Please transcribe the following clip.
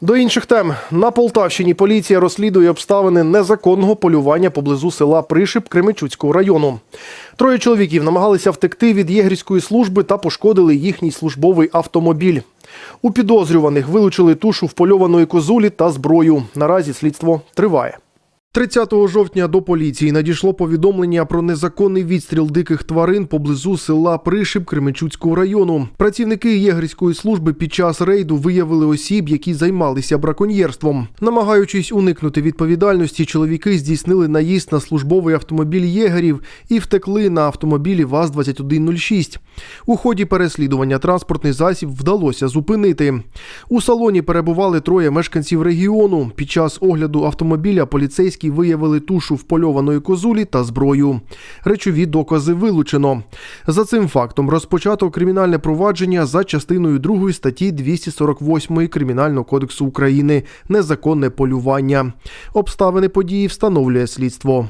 До інших тем на Полтавщині поліція розслідує обставини незаконного полювання поблизу села Пришип Кременчуцького району. Троє чоловіків намагалися втекти від єгерської служби та пошкодили їхній службовий автомобіль. У підозрюваних вилучили тушу впольованої козулі та зброю. Наразі слідство триває. 30 жовтня до поліції надійшло повідомлення про незаконний відстріл диких тварин поблизу села Пришип Кременчуцького району. Працівники єгерської служби під час рейду виявили осіб, які займалися браконьєрством. Намагаючись уникнути відповідальності, чоловіки здійснили наїзд на службовий автомобіль єгерів і втекли на автомобілі ВАЗ-2106. У ході переслідування транспортний засіб вдалося зупинити. У салоні перебували троє мешканців регіону. Під час огляду автомобіля поліцейські виявили тушу впольованої козулі та зброю. Речові докази вилучено. За цим фактом розпочато кримінальне провадження за частиною 2 статті 248 Кримінального кодексу України незаконне полювання. Обставини події встановлює слідство.